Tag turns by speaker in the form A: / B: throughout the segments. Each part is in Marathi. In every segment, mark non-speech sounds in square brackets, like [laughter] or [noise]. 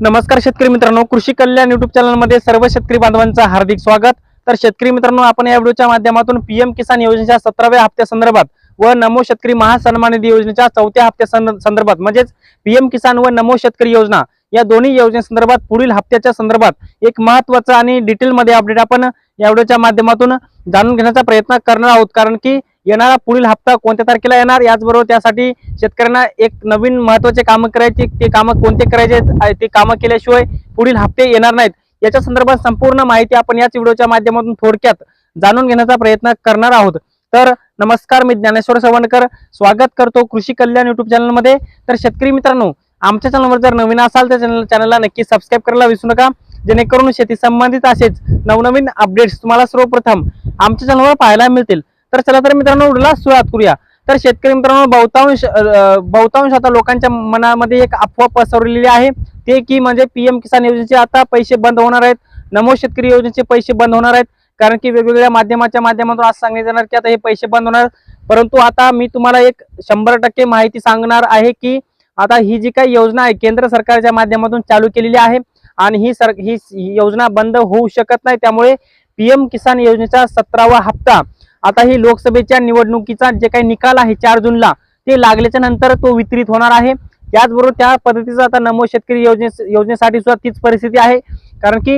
A: नमस्कार शेतकरी मित्रांनो कृषी कल्याण युट्यूब चॅनलमध्ये सर्व शेतकरी बांधवांचं हार्दिक स्वागत. तर शेतकरी मित्रांनो आपण या व्हिडिओच्या माध्यमातून पीएम किसान योजनेच्या सतराव्या हप्त्या संदर्भात व नमो शेतकरी महासन्मान निधी योजनेच्या चौथ्या हप्त्या संदर्भात म्हणजेच पीएम किसान व नमो शेतकरी योजना या दोन्ही योजनेसंदर्भात पुढील हप्त्याच्या संदर्भात एक महत्वाचं आणि डिटेलमध्ये अपडेट आपण या व्हिडिओच्या माध्यमातून जाणून घेण्याचा प्रयत्न करणार आहोत. कारण की येणारा पुढील हप्ता कोणत्या तारखेला येणार? याचबरोबर त्यासाठी शेतकऱ्यांना एक नवीन महत्त्वाचे कामं करायची ते कामं कोणते करायचे आहेत, ते कामं केल्याशिवाय पुढील हप्ते येणार नाहीत. याच्या संदर्भात संपूर्ण माहिती आपण याच व्हिडिओच्या माध्यमातून थोडक्यात जाणून घेण्याचा प्रयत्न करणार आहोत. तर नमस्कार मी ज्ञानेश्वर सवणकर स्वागत करतो कृषी कल्याण युट्यूब चॅनलमध्ये. तर शेतकरी मित्रांनो आमच्या चॅनलवर जर नवीन असाल तर चॅनल चॅनलला नक्की सबस्क्राईब करायला विसरू नका. जेणेकरून शेती संबंधित असेच नवनवीन अपडेट्स तुम्हाला सर्वप्रथम आमच्या चॅनलवर पाहायला मिळतील. तर चला तर मित्रांनो व्हिडिओला सुरुवात करूया. तर शेतकरी मित्रांनो बहुतांश बहुतांश आता लोकांच्या मनामध्ये एक अफवा पसरलेली आहे. ते की म्हणजे पीएम किसान योजनेचे आता पैसे बंद होणार आहेत. नमो शेतकरी योजनेचे पैसे बंद होणार आहेत. कारण की वेगवेगळ्या माध्यमाच्या माध्यमातून आज सांगण्यात येणार की आता हे पैसे बंद होणार. परंतु आता मी तुम्हाला एक शंभर टक्के माहिती सांगणार आहे की आता ही जी काही योजना आहे केंद्र सरकारच्या माध्यमातून चालू केलेली आहे आणि ही सर ही ही योजना बंद होऊ शकत नाही. त्यामुळे पीएम किसान योजनेचा सतरावा हप्ता आता ही लोकसभेच्या निवडणुकीचा जे काही निकाल आहे चार जूनला ते लागल्याच्या नंतर तो वितरित होणार आहे. त्याचबरोबर त्या पद्धतीचा आता नमो शेतकरी योजने योजनेसाठी सुद्धा तीच परिस्थिती आहे. कारण की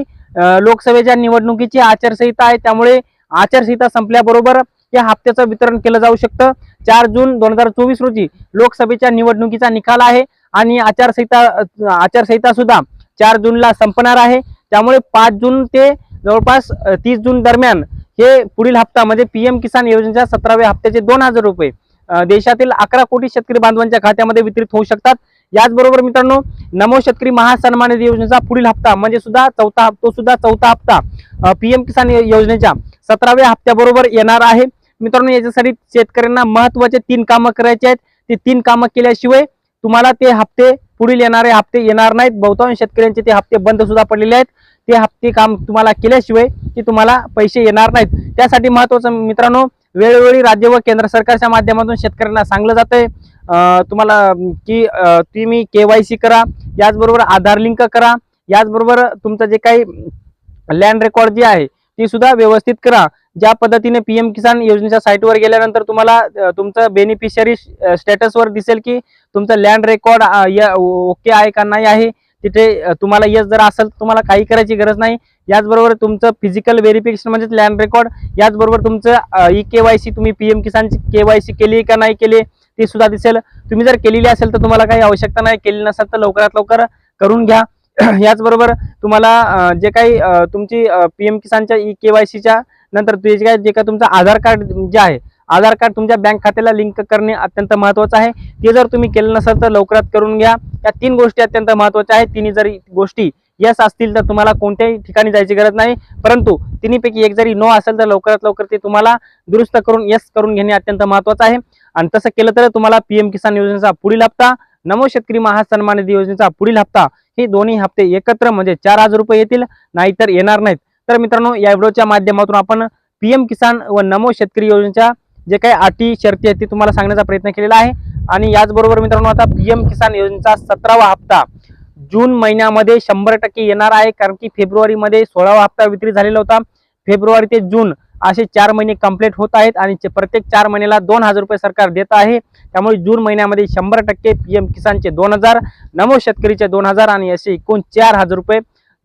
A: लोकसभेच्या निवडणुकीची आचारसंहिता आहे. त्यामुळे आचारसंहिता संपल्याबरोबर या हप्त्याचं वितरण केलं जाऊ शकतं. चार जून दोन हजार चोवीस रोजी लोकसभेच्या निवडणुकीचा निकाल आहे आणि आचारसंहिता आचारसंहिता सुद्धा चार जूनला संपणार आहे. त्यामुळे पाच जून ते जवळपास तीस जून दरम्यान हे पुढील हप्ता म्हणजे पीएम किसान योजनेच्या सतराव्या हप्त्याचे दोन हजार रुपये देशातील अकरा कोटी शेतकरी बांधवांच्या खात्यामध्ये वितरित होऊ शकतात. याचबरोबर मित्रांनो नमो शेतकरी महासन्मान निधी योजनेचा पुढील हप्ता म्हणजे सुद्धा चौथा हप- तो सुद्धा चौथा हप्ता पीएम किसान योजनेच्या सतराव्या हप्त्याबरोबर येणार आहे. मित्रांनो याच्यासाठी शेतकऱ्यांना महत्त्वाचे तीन कामं करायचे आहेत. ते तीन कामं केल्याशिवाय तुम्हाला ते हप्ते पुढील येणारे हप्ते येणार नाहीत. बहुतांश शेतकऱ्यांचे ते हप्ते बंद सुद्धा पडलेले आहेत. ते हप्ते काम तुम्हाला केल्याशिवाय ते तुम्हाला पैसे येणार नाहीत. त्यासाठी महत्वाचं मित्रांनो वेळोवेळी राज्य व केंद्र सरकारच्या माध्यमातून शेतकऱ्यांना सांगलं जातंय. आहे तुम्हाला की की के तुम्ही सी करा याचबरोबर आधार लिंक करा याचबरोबर तुमचं जे काही लँड रेकॉर्ड जे आहे ती सुद्धा व्यवस्थित करा. ज्या पद्धतीने पीएम किसान योजनेच्या साईटवर गेल्यानंतर तुम्हाला तुमचं बेनिफिशियरी स्टेटसवर दिसेल की तुमचं लँड रेकॉर्ड ओके आहे का नाही आहे. तिथे तुम्हाला यश जर असेल तर तुम्हाला काही करायची गरज नाही. याचबरोबर तुमचं फिजिकल व्हेरिफिकेशन म्हणजेच लँड रेकॉर्ड याचबरोबर तुमचं ई के वाय सी तुम्ही पीएम किसानची के वाय सी केली का नाही केली ती सुद्धा दिसेल. तुम्ही जर केलेली असेल तर तुम्हाला काही आवश्यकता नाही. केली नसेल तर लवकरात लवकर करून घ्या. [clears throat] याचबरोबर तुम्हाला जे काही तुमची तुमची पीएम किसानच्या ई के वाय सीच्या नंतर तुझे काय जे काय तुमचं आधार कार्ड जे आहे आधार कार्ड तुमच्या बँक खात्याला लिंक करणे अत्यंत महत्वाचं आहे. ते जर तुम्ही केलं नसेल तर लवकरात करून घ्या. या तीन गोष्टी अत्यंत महत्त्वाच्या आहेत. तिन्ही जरी गोष्टी यस असतील तर तुम्हाला कोणत्याही ठिकाणी जायची गरज नाही. परंतु तिन्हीपैकी एक जरी नो असेल तर लवकरात लवकर ते तुम्हाला दुरुस्त करून यस करून घेणे अत्यंत महत्वाचं आहे. आणि तसं केलं तर तुम्हाला पीएम किसान योजनेचा पुढील हप्ता नमो शेतकरी महासन्मान निधी योजनेचा पुढील हप्ता हे दोन्ही हप्ते एकत्र म्हणजे चार हजार रुपये येतील. नाहीतर येणार नाहीत. तर मित्रांनो या व्हिडिओच्या माध्यमातून आपण पीएम किसान व नमो शेतकरी योजनेच्या जे काही अटी शर्ती आहेत ते तुम्हाला सांगण्याचा प्रयत्न केलेला आहे. आणि याचबरोबर मित्रांनो आता पीएम किसान योजनेचा सतरावा हप्ता जून महिन्यामध्ये शंभर टक्के येणार आहे कारण की फेब्रुवारीमध्ये सोळावा हप्ता वितरित झालेला होता. फेब्रुवारी ते जून असे चार महिने कंप्लीट होत आहेत आणि प्रत्येक चार महिन्याला दोन हजार रुपये सरकार देत आहे. त्यामुळे जून महिन्यामध्ये शंभर टक्के पीएम किसानचे दोन हजार नमो शेतकरीचे दोन हजार आणि असे एकूण चार हजार रुपये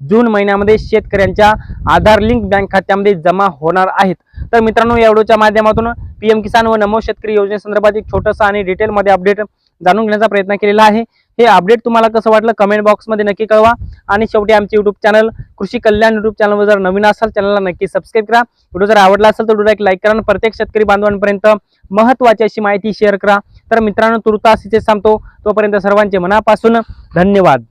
A: जून महिन्यामध्ये शेतकऱ्यांच्या आधार लिंक बँक खात्यामध्ये जमा होणार आहेत. तर मित्रांनो या व्हिडिओच्या माध्यमातून पीएम किसान व नमो शेतकरी योजनेसंदर्भात एक छोटंसं आणि डिटेलमध्ये अपडेट जाणून घेण्याचा प्रयत्न केलेला आहे. हे अपडेट तुम्हाला कसं वाटलं कमेंट बॉक्समध्ये नक्की कळवा आणि शेवटी आमचे युट्यूब चॅनल कृषी कल्याण युट्यूब चॅनलवर जर नवीन असाल चॅनलला नक्की सबस्क्राईब करा. व्हिडिओ जर आवडला असेल तर व्हिडिओ एक लाईक करा आणि प्रत्येक शेतकरी बांधवांपर्यंत महत्त्वाची अशी माहिती शेअर करा. तर मित्रांनो तुर्तास इथे सांगतो तोपर्यंत सर्वांचे मनापासून धन्यवाद.